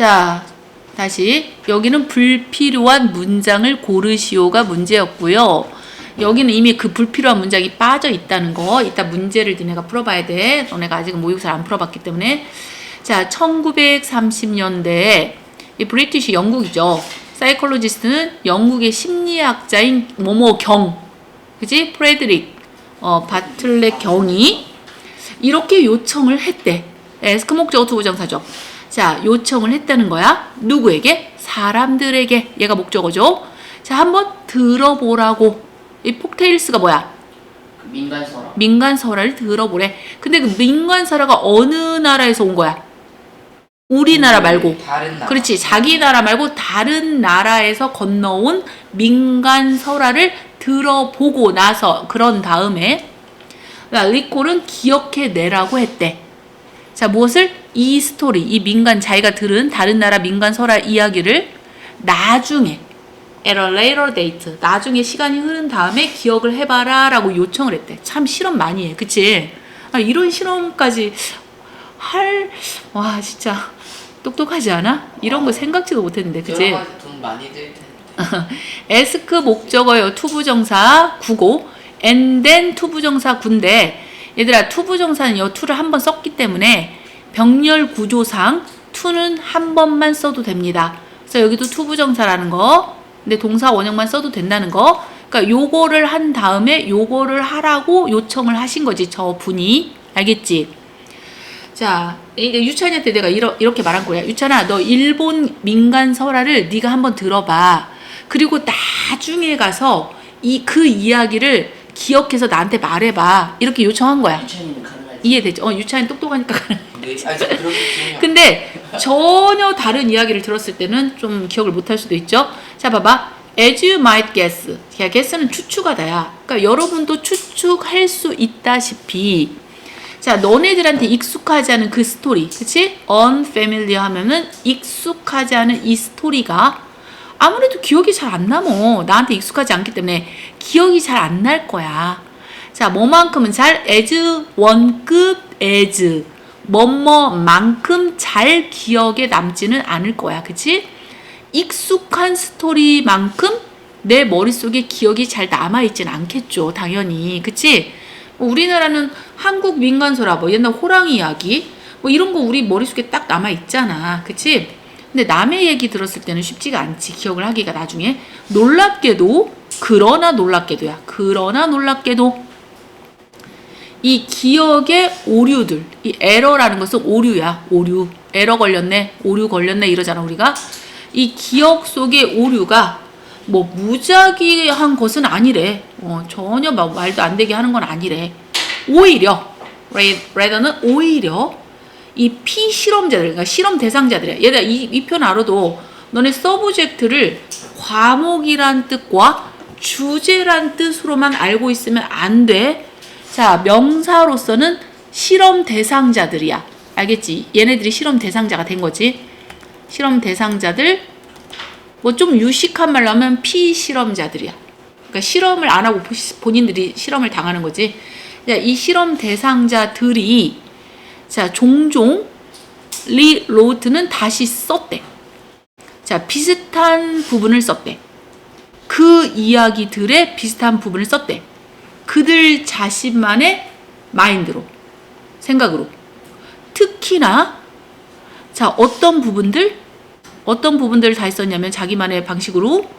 자, 다시 여기는 불필요한 문장을 고르시오가 문제였고요. 여기는 이미 그 불필요한 문장이 빠져 있다는 거. 이따 문제를 니네가 풀어봐야 돼. 너네가 아직은 모의고사를 안 풀어봤기 때문에. 자, 1930년대에 이 브리티시 영국이죠. 사이콜로지스트는 영국의 심리학자인 모모 경, 그지? 프레드릭 어, 바틀렛 경이 이렇게 요청을 했대. 에스크 목적어 투부정사죠. 자, 요청을 했다는 거야. 누구에게? 사람들에게. 얘가 목적어죠. 자, 한번 들어보라고. 이 폭테일스가 뭐야? 민간서라. 민간 설화를 들어보래. 근데 그 민간 설화가 어느 나라에서 온 거야? 우리나라 말고. 다른 나라. 그렇지. 자기 나라 말고 다른 나라에서 건너온 민간 설화를 들어보고 나서 그런 다음에 자, 리콜은 기억해내라고 했대. 자, 무엇을? 이 스토리, 이 민간 자기가 들은 다른 나라 민간 설화 이야기를 나중에 at a later date 나중에 시간이 흐른 다음에 기억을 해봐라 라고 요청을 했대. 참 실험 많이 해, 그치? 아, 이런 실험까지 할, 와 진짜 똑똑하지 않아? 이런 거 생각지도 못했는데, 그치? 여러 가지 돈 많이 들 텐데. 에스크 목적어요 투부정사 구고 and then 투부정사 군데 얘들아 투부정사는 요 투를 한번 썼기 때문에 병렬 구조상 투는 한 번만 써도 됩니다. 그래서 여기도 투부정사라는 거 근데 동사 원형만 써도 된다는 거 그러니까 요거를 한 다음에 요거를 하라고 요청을 하신 거지 저 분이 알겠지? 자, 유찬이한테 내가 이러, 이렇게 말한 거야. 유찬아, 너 일본 민간 설화를 네가 한번 들어봐. 그리고 나중에 가서 이 그 이야기를 기억해서 나한테 말해봐. 이렇게 요청한 거야. 유찬이는 가능하지. 이해되죠? 어, 유찬이 똑똑하니까 가능. 네, 아. 근데 전혀 다른 이야기를 들었을 때는 좀 기억을 못할 수도 있죠. 자, 봐봐. As you might guess. 야, guess는 추측하다야. 그러니까 여러분도 추측할 수 있다시피. 자, 너네들한테 익숙하지 않은 그 스토리. 그치? unfamiliar 하면은 익숙하지 않은 이 스토리가 아무래도 기억이 잘 안 남어. 나한테 익숙하지 않기 때문에 기억이 잘 안 날 거야. 자, 뭐만큼은 잘 as 원급 as 뭐뭐만큼 잘 기억에 남지는 않을 거야. 그치? 익숙한 스토리만큼 내 머릿속에 기억이 잘 남아있진 않겠죠. 당연히. 그치? 뭐 우리나라는 한국 민간설화, 뭐 옛날 호랑이 이야기, 뭐 이런 거 우리 머릿속에 딱 남아있잖아. 그치? 근데 남의 얘기 들었을 때는 쉽지가 않지. 기억을 하기가 나중에. 놀랍게도, 그러나 놀랍게도야. 그러나 놀랍게도, 이 기억의 오류들, 이 에러라는 것은 오류야. 오류. 에러 걸렸네. 오류 걸렸네. 이러잖아, 우리가. 이 기억 속의 오류가 뭐 무작위한 것은 아니래. 어, 전혀 막 말도 안 되게 하는 건 아니래. 오히려, rather는 오히려 이 피실험자들, 그러니까 실험 대상자들이야. 얘들아, 이, 이 편 알아도 너네 서브젝트를 과목이란 뜻과 주제란 뜻으로만 알고 있으면 안 돼. 자, 명사로서는 실험 대상자들이야. 알겠지? 얘네들이 실험 대상자가 된 거지. 실험 대상자들, 뭐 좀 유식한 말로 하면 피실험자들이야. 그러니까 실험을 안 하고 보- 본인들이 실험을 당하는 거지. 자, 이 실험 대상자들이 자, 종종 리 로트는 다시 썼대. 자, 비슷한 부분을 썼대. 그 이야기들의 비슷한 부분을 썼대. 그들 자신만의 마인드로, 생각으로. 특히나, 자, 어떤 부분들, 어떤 부분들을 다 했었냐면 자기만의 방식으로,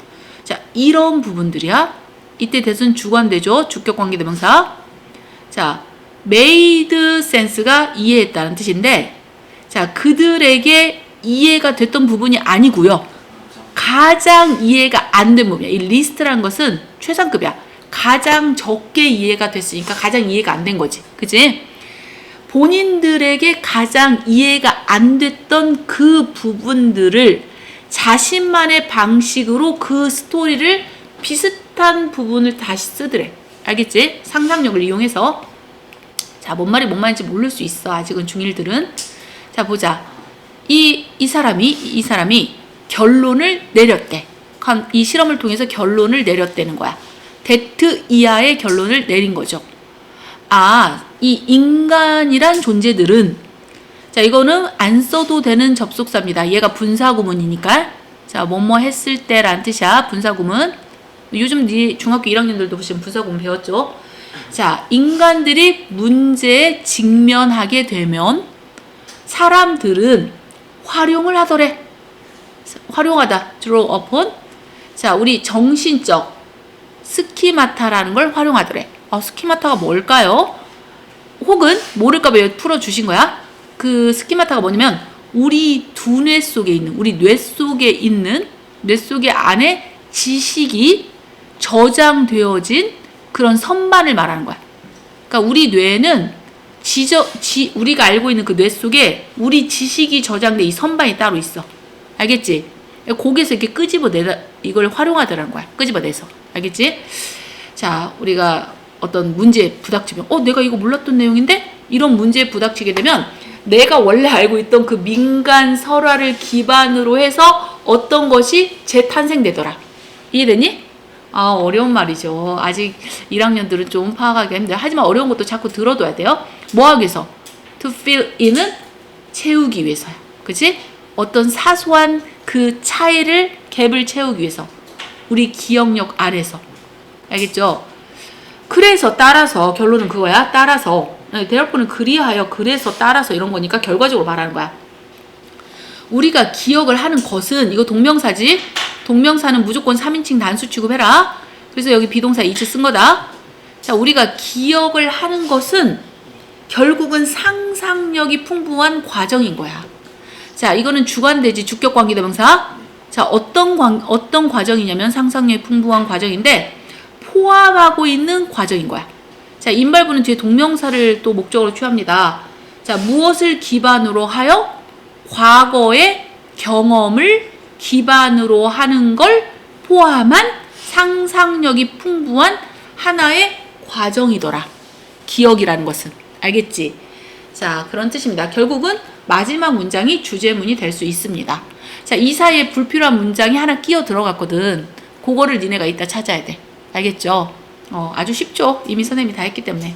자, 이런 부분들이야. 이때 대순 주관되죠. 주격 관계 대명사. 자, made sense가 이해했다는 뜻인데, 자, 그들에게 이해가 됐던 부분이 아니고요. 가장 이해가 안 된 부분이야. 이 리스트라는 것은 최상급이야. 가장 적게 이해가 됐으니까 가장 이해가 안 된 거지. 그지? 본인들에게 가장 이해가 안 됐던 그 부분들을 자신만의 방식으로 그 스토리를 비슷한 부분을 다시 쓰더래. 알겠지? 상상력을 이용해서. 자, 뭔 말이 뭔 말인지 모를 수 있어. 아직은 중1들은. 자, 보자. 이, 이 사람이, 이 사람이 결론을 내렸대. 간- 이 실험을 통해서 결론을 내렸다는 거야. 데트 이하의 결론을 내린 거죠. 아, 이 인간이란 존재들은 자, 이거는 안 써도 되는 접속사입니다. 얘가 분사구문이니까. 자, 뭐뭐 했을 때라는 뜻이야. 분사구문. 요즘 네 중학교 1학년들도 보시면 분사구문 배웠죠? 자, 인간들이 문제에 직면하게 되면 사람들은 활용을 하더래. 활용하다. draw upon. 자, 우리 정신적 스키마타라는 걸 활용하더래. 아, 스키마타가 뭘까요? 혹은 모를까봐 풀어주신 거야. 그 스키마타가 뭐냐면 우리 두뇌 속에 있는 우리 뇌 속에 있는 뇌 속에 안에 지식이 저장되어진 그런 선반을 말하는 거야. 그러니까 우리 뇌에는 지저 지 우리가 알고 있는 그 뇌 속에 우리 지식이 저장돼 이 선반이 따로 있어. 알겠지? 거기서 이렇게 끄집어내다 이걸 활용하더라는 거야. 끄집어내서. 알겠지? 자, 우리가 어떤 문제에 부닥치면 어, 내가 이거 몰랐던 내용인데 이런 문제에 부닥치게 되면 내가 원래 알고 있던 그 민간 설화를 기반으로 해서 어떤 것이 재탄생되더라. 이해되니? 아, 어려운 말이죠. 아직 1학년들은 좀 파악하기 힘들어요. 하지만 어려운 것도 자꾸 들어둬야 돼요. 뭐 하기 위해서? To fill in은 채우기 위해서야. 그치? 어떤 사소한 그 차이를, 갭을 채우기 위해서. 우리 기억력 안에서. 알겠죠? 그래서 따라서 결론은 그거야. 따라서 네, 대학부는 그리하여 그래서 따라서 이런 거니까 결과적으로 말하는 거야. 우리가 기억을 하는 것은 이거 동명사지. 동명사는 무조건 3인칭 단수 취급해라. 그래서 여기 비동사 이츠 쓴 거다. 자, 우리가 기억을 하는 것은 결국은 상상력이 풍부한 과정인 거야. 자, 이거는 주관대지 주격 관계대명사. 자, 어떤 관, 어떤 과정이냐면 상상력이 풍부한 과정인데 포함하고 있는 과정인 거야. 자, 인발부는 뒤에 동명사를 또 목적으로 취합니다. 자, 무엇을 기반으로 하여 과거의 경험을 기반으로 하는 걸 포함한 상상력이 풍부한 하나의 과정이더라. 기억이라는 것은. 알겠지? 자, 그런 뜻입니다. 결국은 마지막 문장이 주제문이 될 수 있습니다. 자, 이 사이에 불필요한 문장이 하나 끼어 들어갔거든. 그거를 니네가 이따 찾아야 돼. 알겠죠? 어, 아주 쉽죠? 이미 선생님이 다 했기 때문에.